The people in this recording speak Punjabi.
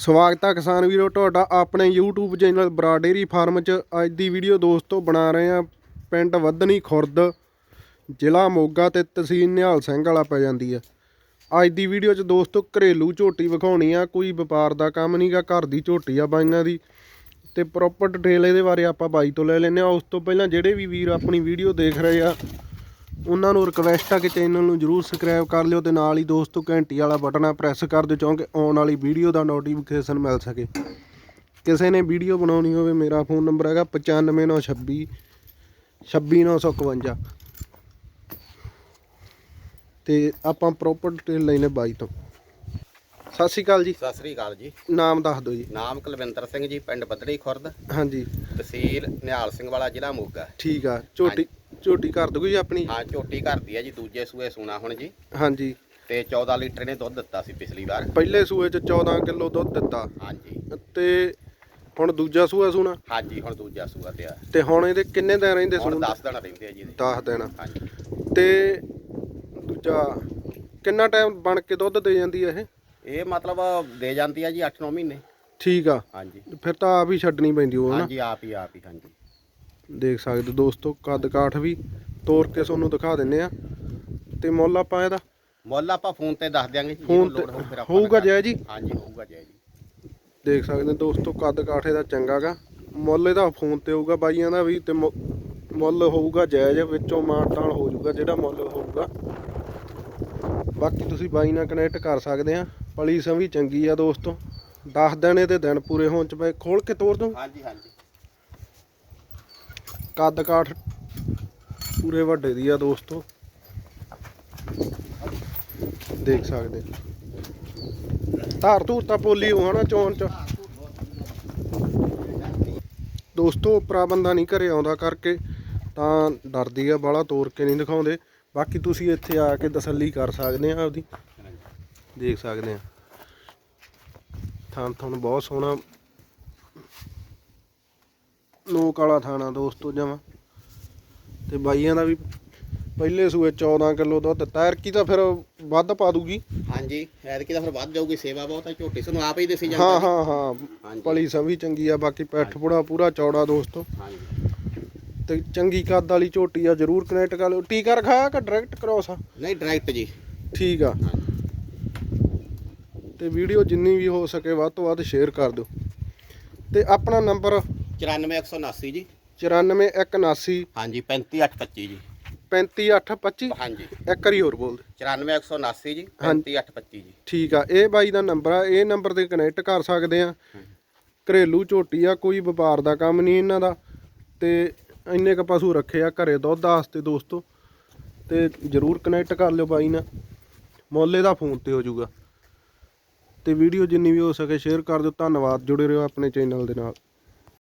ਸਵਾਗਤ ਹੈ ਕਿਸਾਨ ਵੀਰੋ, ਤੁਹਾਡਾ ਆਪਣੇ YouTube channel Bara dairy farm 'ਚ। ਅੱਜ ਦੀ ਵੀਡੀਓ ਦੋਸਤੋ ਬਣਾ ਰਹੇ ਆ ਪਿੰਡ ਵਧਣੀ ਖੁਰਦ, ਜ਼ਿਲ੍ਹਾ ਮੋਗਾ ਤੇ ਤਹਿਸੀਲ ਨਿਹਾਲ ਸਿੰਘ ਵਾਲਾ ਪੈ ਜਾਂਦੀ ਆ। ਅੱਜ ਦੀ ਵੀਡੀਓ 'ਚ ਦੋਸਤੋ ਘਰੇਲੂ ਝੋਟੀ ਵਿਖਾਉਣੀ ਆ, ਕੋਈ ਵਪਾਰ ਦਾ ਕੰਮ ਨਹੀਂਗਾ ਘਰ ਦੀ ਝੋਟੀ ਆ ਬਾਈਆਂ ਦੀ। ਤੇ ਪ੍ਰੋਪਰ ਡਿਟੇਲ ਇਹਦੇ ਬਾਰੇ ਆਪਾਂ ਬਾਈ ਤੋਂ ਲੈ ਲੈਂਦੇ ਆ। ਉਸ ਤੋਂ ਪਹਿਲਾਂ ਜਿਹੜੇ ਵੀ ਵੀਰ ਆਪਣੀ ਵੀਡੀਓ ਦੇਖ ਰਹੇ ਆ ਉਹਨਾਂ ਨੂੰ ਰਿਕਵੈਸਟ ਆ ਕਿ ਚੈਨਲ ਨੂੰ ਜਰੂਰ ਸਬਸਕ੍ਰਾਈਬ ਕਰ ਲਿਓ ਤੇ ਨਾਲ ਹੀ ਦੋਸਤੋ ਘੰਟੀ ਵਾਲਾ ਬਟਨ ਆ ਪ੍ਰੈਸ ਕਰ ਦਿਓ ਕਿਉਂਕਿ ਆਉਣ ਵਾਲੀ ਵੀਡੀਓ ਦਾ ਨੋਟੀਫਿਕੇਸ਼ਨ ਮਿਲ ਸਕੇ। ਕਿਸੇ ਨੇ ਵੀਡੀਓ ਬਣਾਉਣੀ ਹੋਵੇ ਮੇਰਾ ਫੋਨ ਨੰਬਰ ਹੈਗਾ 95926 26951 ਤੇ ਆਪਾਂ ਪ੍ਰੋਪਰ ਡਿਟੇਲ ਲੈਨੇ ਬਾਈ ਤੋਂ। ਸਤਿ ਸ਼੍ਰੀ ਅਕਾਲ ਜੀ। ਸਤਿ ਸ੍ਰੀ ਅਕਾਲ ਜੀ। ਨਾਮ ਦੱਸ ਦਿਓ ਜੀ। ਨਾਮ ਕੁਲਵਿੰਦਰ ਸਿੰਘ ਜੀ ਪਿੰਡ ਬੱਦੜੀ ਖੁਰਦ। ਹਾਂਜੀ। ਤਹਿਸੀਲ ਨਿਹਾਲ ਸਿੰਘ ਵਾਲਾ ਜ਼ਿਲ੍ਹਾ ਮੋਗਾ। ਠੀਕ ਆ। ਝੋਟੀ ਝੋਟੀ ਕਰ ਦੋ ਜੀ ਆਪਣੀ? ਹਾਂ ਝੋਟੀ ਘਰ ਦੀ ਹੈ ਜੀ ਦੂਜੇ ਸੂਏ ਸੂਣਾ ਹੁਣ ਜੀ। ਹਾਂਜੀ। ਤੇ 14 ਲੀਟਰ ਨੇ ਦੁੱਧ ਦਿੱਤਾ ਸੀ ਪਿਛਲੀ ਵਾਰ। ਪਹਿਲੇ ਸੂਏ ਚ 14 ਕਿਲੋ ਦੁੱਧ ਦਿੱਤਾ। ਹਾਂਜੀ। ਤੇ ਹੁਣ ਦੂਜਾ ਸੂਆ ਸੂਣਾ? ਹਾਂਜੀ ਹੁਣ ਦੂਜਾ ਸੂਆ ਤੇ ਆ। ਤੇ ਹੁਣ ਇਹਦੇ ਕਿੰਨੇ ਦਿਨ ਰਹਿੰਦੇ ਹੁਣ ਸੂਣ 10 ਦਿਨ ਰਹਿੰਦੇ ਆ ਜੀ ਇਹਦੇ। 10 ਦਿਨ। ਹਾਂਜੀ। ਤੇ ਦੂਜਾ ਕਿੰਨਾ ਟਾਈਮ ਬਣ ਕੇ ਦੁੱਧ ਦੇ ਜਾਂਦੀ ਹੈ ਇਹ? ਇਹ ਮਤਲਬ ਦੇ ਜਾਂਦੀ ਆ ਜੀ 8-9 ਮਹੀਨੇ। ਠੀਕ ਆ। ਹਾਂਜੀ। ਫਿਰ ਤਾਂ ਆਪ ਹੀ ਛੱਡਣੀ ਪੈਂਦੀ ਉਹ ਨਾ? ਹਾਂਜੀ ਆਪ ਹੀ ਆਪ ਹੀ ਹਾਂਜੀ। ਦੇਖ ਸਕਦੇ ਹੋ ਦੋਸਤੋ ਕੱਦ ਕਾਠ ਵੀ ਤੋੜ ਕੇ ਤੁਹਾਨੂੰ ਦਿਖਾ ਦਿੰਨੇ ਆ। ਤੇ ਮੁੱਲ ਆਪਾਂ ਇਹਦਾ? ਮੁੱਲ ਆਪਾਂ ਫੋਨ ਤੇ ਦੱਸ ਦਿਆਂਗੇ ਜੀ ਫੋਨ ਤੇ ਹੋਊਗਾ ਜੈ। ਜੀ ਹਾਂਜੀ ਹੋਊਗਾ ਜੈ ਜੀ। ਦੇਖ ਸਕਦੇ ਹੋ ਦੋਸਤੋ ਕੱਦ ਕਾਠ ਇਹਦਾ ਚੰਗਾਗਾ ਮੁੱਲ ਇਹਦਾ ਫੋਨ ਤੇ ਹੋਊਗਾ ਬਾਈਆਂ ਦਾ ਵੀ ਤੇ ਮੁ- ਮੁੱਲ ਹੋਊਗਾ ਜਾਇਜ਼ ਵਿੱਚੋਂ ਮਾਨਤਾਨ ਹੋ ਜਾਊਗਾ ਜਿਹੜਾ ਮੁੱਲ ਹੋਊਗਾ। ਬਾਕੀ ਤੁਸੀਂ ਬਾਈ ਨਾਲ ਕਨੈਕਟ ਕਰ ਸਕਦੇ ਆ। ਪਲੀ ਸੰਭੀ ਚੰਗੀ ਆ ਦੋਸਤੋ। 10 ਦਿਨ ਇਹਦੇ ਦਿਨ ਪੂਰੇ ਹੋਣ ਚ ਪਏ। ਖੋਲ ਕੇ ਤੋੜ ਦੂੰ ਹਾਂਜੀ ਹਾਂਜੀ। ਕੱਦ ਕਾਠ ਪੂਰੇ ਵੱਡੇ ਦੀ ਆ ਦੋਸਤੋ। ਦੇਖ ਸਕਦੇ ਧਾਰ ਧੂਰ ਤਾਂ ਪੋਲੀ ਹੋਣਾ ਚੋਣ ਚ। ਦੋਸਤੋ, ਉਪਰਾ ਬੰਦਾ ਨਹੀਂ ਘਰੇ ਆਉਂਦਾ ਕਰਕੇ ਤਾਂ ਡਰਦੀ ਆ ਬਾਲਾ ਤੋੜ ਕੇ ਨਹੀਂ ਦਿਖਾਉਂਦੇ। ਬਾਕੀ ਤੁਸੀਂ ਇੱਥੇ ਆ ਕੇ ਤਸੱਲੀ ਕਰ ਸਕਦੇ ਆ ਆਪਦੀ। ਦੇਖ ਸਕਦੇ ਆ। ਥਾਂ ਤੁਹਾਨੂੰ ਬਹੁਤ ਸੋਹਣਾ ਲੋਕ ਵਾਲਾ ਥਾਣਾ ਦੋਸਤੋ ਜਮਾ। ਤੇ ਬਾਈਆਂ ਦਾ ਵੀ ਪਹਿਲੇ ਸੂਏ 14 ਕਿਲੋ ਦੁੱਧ ਤੈਰ ਕੀ ਤਾਂ ਫਿਰ ਵੱਧ ਪਾ ਦੂਗੀ। ਹਾਂਜੀ ਐਤਕੀ ਤਾਂ ਫਿਰ ਵੱਧ ਜਾਊਗੀ ਸੇਵਾ ਬਹੁਤ ਆ ਝੋਟੀ ਸਾਨੂੰ ਆਪ ਹੀ ਦੇਸੀ ਜਾਂਦਾ ਹਾਂ। ਹਾਂ ਹਾਂ। ਪਲੀ ਸਭੀ ਚੰਗੀ ਆ ਬਾਕੀ ਪੈਠ ਪੁੜਾ ਪੂਰਾ ਚੌੜਾ ਦੋਸਤੋ। ਹਾਂਜੀ। ਤੇ ਚੰਗੀ ਕੱਦ ਵਾਲੀ ਝੋਟੀ ਆ ਜਰੂਰ ਕਨੈਕਟ ਕਰ ਲਿਓ। ਟੀਕਾ ਰਖਾਇਆ ਕਿ ਡਾਇਰੈਕਟ ਕ੍ਰੋਸ ਆ ਨਹੀਂ ਡਾਇਰੈਕਟ ਜੀ। ਠੀਕ ਆ। ਤੇ ਵੀਡੀਓ ਜਿੰਨੀ ਵੀ ਹੋ ਸਕੇ ਵੱਧ ਤੋਂ ਵੱਧ ਸ਼ੇਅਰ ਕਰ ਦਿਓ। ਤੇ ਆਪਣਾ ਨੰਬਰ 94179 ਜੀ। 94179 ਹਾਂਜੀ 35825 ਜੀ। 35825 ਹਾਂਜੀ। ਇੱਕ ਵਾਰੀ ਹੋਰ ਬੋਲ ਦੇ। 94179 ਜੀ ਹਾਂਜੀ। 35825 ਜੀ। ਠੀਕ ਆ ਇਹ ਬਾਈ ਦਾ ਨੰਬਰ ਆ ਇਹ ਨੰਬਰ ਤੇ ਕਨੈਕਟ ਕਰ ਸਕਦੇ ਆ। ਘਰੇਲੂ ਝੋਟੀ ਆ ਕੋਈ ਵਪਾਰ ਦਾ ਕੰਮ ਨਹੀਂ ਇਹਨਾਂ ਦਾ। ਤੇ ਇੰਨੇ ਕ ਪਸ਼ੂ ਰੱਖੇ ਆ ਘਰੇ ਦੁੱਧ ਵਾਸਤੇ ਦੋਸਤੋ। ਤੇ ਜਰੂਰ ਕਨੈਕਟ ਕਰ ਲਿਓ ਬਾਈ ਨਾਲ। ਮੁੱਲ ਦਾ ਫੋਨ ਤੇ ਹੋ ਜਾਊਗਾ। ਤੇ ਵੀਡੀਓ ਜਿੰਨੀ ਵੀ ਹੋ ਸਕੇ ਸ਼ੇਅਰ ਕਰ ਦਿਓ। ਧੰਨਵਾਦ ਜੁੜੇ ਰਹੋ ਆਪਣੇ ਚੈਨਲ ਦੇ ਨਾਲ।